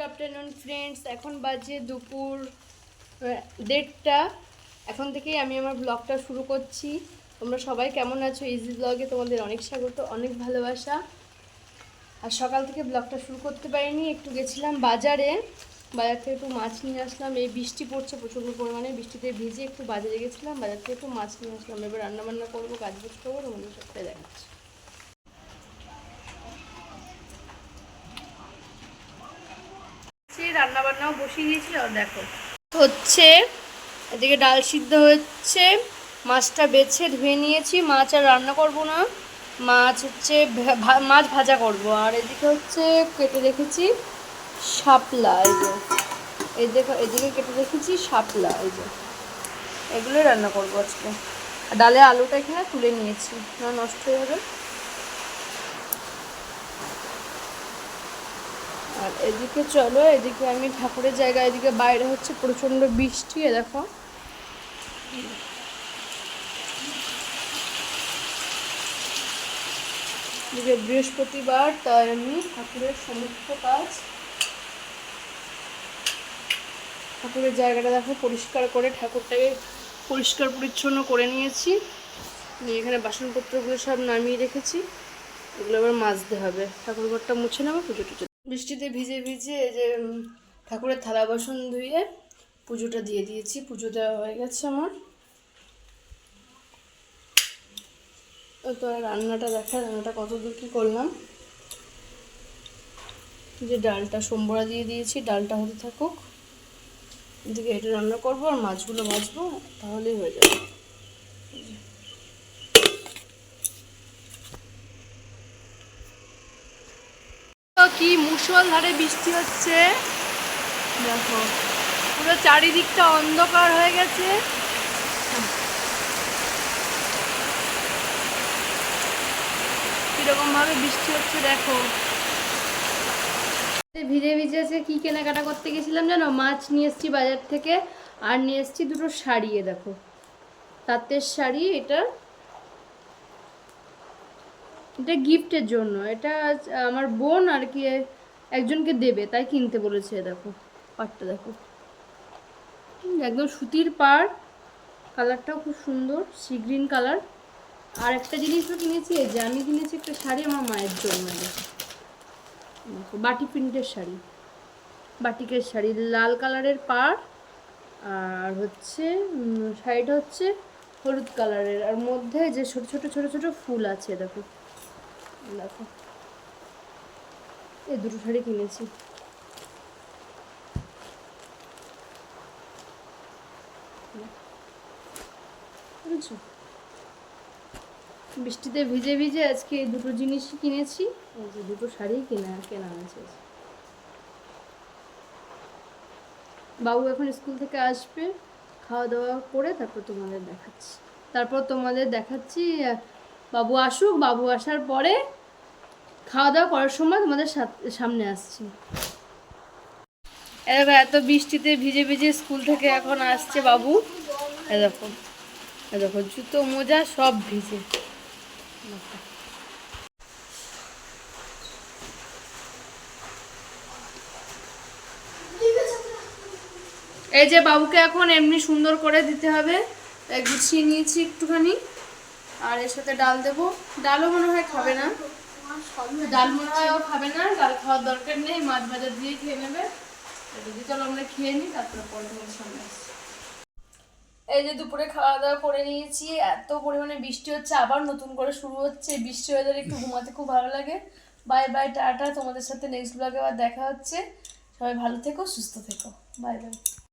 Good afternoon friends এখন বাজে দুপুর দেড়টা। এখন থেকেই আমি আমার ব্লগটা শুরু করছি। তোমরা সবাই কেমন আছো? ইজি ব্লগে তোমাদের অনেক স্বাগত, অনেক ভালোবাসা। আর সকাল থেকে ব্লগটা শুরু করতে পারিনি, একটু গেছিলাম বাজারে। বাজার থেকে একটু মাছ নিয়ে আসলাম। এই বৃষ্টি পড়ছে প্রচণ্ড পরিমাণে বৃষ্টিতে ভিজে একটু বাজারে গেছিলাম। বাজার থেকে একটু মাছ নিয়ে আসলাম। এবার রান্নাবান্না করব কাজ বাজ করব, তোমাদের সবটাই দেখাচ্ছি রান্না বান্নাও বসিয়ে দিয়েছিল দেখো। হচ্ছে, এদিকে ডাল সিদ্ধ হচ্ছে, মাছটা বেছে ধুয়ে নিয়েছি, মাছ আর রান্না করব না। মাছ হচ্ছে মাছ ভাজা করব, আর এদিকে হচ্ছে কেটে রেখেছি শাপলা, এই যে। এই দেখো, এদিকে কেটে রেখেছি শাপলা, এই যে। এগুলোই রান্না করব আজকে। আর ডালে আলুটা এখানে তুলে নিয়েছি, না নষ্ট হয়ে যাবে? আর এদিকে চলো, এদিকে আমি ঠাকুরের জায়গা, এদিকে বাইরে হচ্ছে প্রচণ্ড বৃষ্টি দেখো। এদিকে বৃহস্পতিবার, তাই আমি ঠাকুরের সমস্ত কাজ, ঠাকুরের জায়গাটা দেখো পরিষ্কার করে, ঠাকুরটাকে পরিষ্কার পরিচ্ছন্ন করে নিয়েছি। নিয়ে এখানে বাসনপত্রগুলো সব নামিয়ে রেখেছি। এগুলো আবার মাজতে হবে। ঠাকুর ঘরটা মুছে নেব, পুজো টুজো বৃষ্টিতে ভিজে ভিজে যে ঠাকুরের থালা বাসন ধুয়ে পুজোটা দিয়ে দিয়েছি। পুজো দেওয়া হয়ে গেছে আমার। তো রান্নাটা দেখা, রান্নাটা কত দূর কী করলাম। যে ডালটা, সোমবড়া দিয়ে দিয়েছি, ডালটা হতে থাকুক। এদিকে এটা রান্না করব আর মাছগুলো ভাজবো, তাহলেই হয়ে যাবে। কি মুষলধারে বৃষ্টি হচ্ছে? দেখো, পুরো চারিদিকটা অন্ধকার হয়ে গেছে। কীরকম ভাবে বৃষ্টি হচ্ছে দেখো। ভিজে ভিজে আছে কি কেনাকাটা করতে গেছিলাম জানো? মাছ নিয়ে এসেছি বাজার থেকে, আর নিয়ে এসেছি দুটো শাড়ি দেখো। তাঁতের শাড়ি এটা এটা গিফটের জন্য। এটা আমার বোন আর কি একজনকে দেবে, তাই কিনতে বলেছে, দেখো পাটটা দেখো। একদম সুতির পাড়, কালারটাও খুব সুন্দর, সি গ্রিন কালার। আর একটা জিনিসও কিনেছি, এই যে আমি কিনেছি একটা শাড়ি আমার মায়ের জন্য দেখো। বাটি প্রিন্টের শাড়ি। বাটিকের শাড়ি, লাল কালারের পাড়, আর হচ্ছে শাড়িটা হচ্ছে হলুদ কালারের। আর মধ্যে যে ছোট ছোট ছোট ছোট ফুল আছে, দেখো। এই দুটো শাড়ি কিনেছি। বৃষ্টিতে ভিজে ভিজে আজকে এই দুটো জিনিসই কিনেছি। এই যে দুটো শাড়ি কেনা কেনা আছে বাবু এখন স্কুল থেকে আসবে, খাওয়া দাওয়া করে তারপর তোমাদের দেখাচ্ছি। তারপর তোমাদের দেখাচ্ছি বাবু আসুক, বাবু আসার পরে খাওয়া দাওয়া করার সময় তোমাদের সামনে আসছি। এ দেখো, এত বৃষ্টিতে ভিজে ভিজে স্কুল থেকে এখন আসছে বাবু। এ দেখো এ দেখো, জুতো, মোজা সব ভিজে। এই যে বাবুকে এখন এমনি সুন্দর করে দিতে হবে। গুছিয়ে নিয়েছি একটুখানি। আর এর সাথে ডাল দেবো। ডালও মনে হয় খাবে না। ডাল মনে হয় ও খাবে না, ডাল খাওয়ার দরকার নেই, মাছ ভাজা দিয়ে খেয়ে নেবে। যদি চলো আমরা খেয়ে নিই তারপরে পরে সামনে এই যে দুপুরে খাওয়া দাওয়া করে নিয়েছি, এত পরিমাণে বৃষ্টি হচ্ছে, আবার নতুন করে শুরু হচ্ছে। বৃষ্টি ওয়েদারে একটু ঘুমাতে খুব ভালো লাগে। Bye bye tata. তোমাদের সাথে নেক্সট ব্লগে আবার দেখা হচ্ছে। সবাই ভালো থেকো, সুস্থ থেকো। Bye bye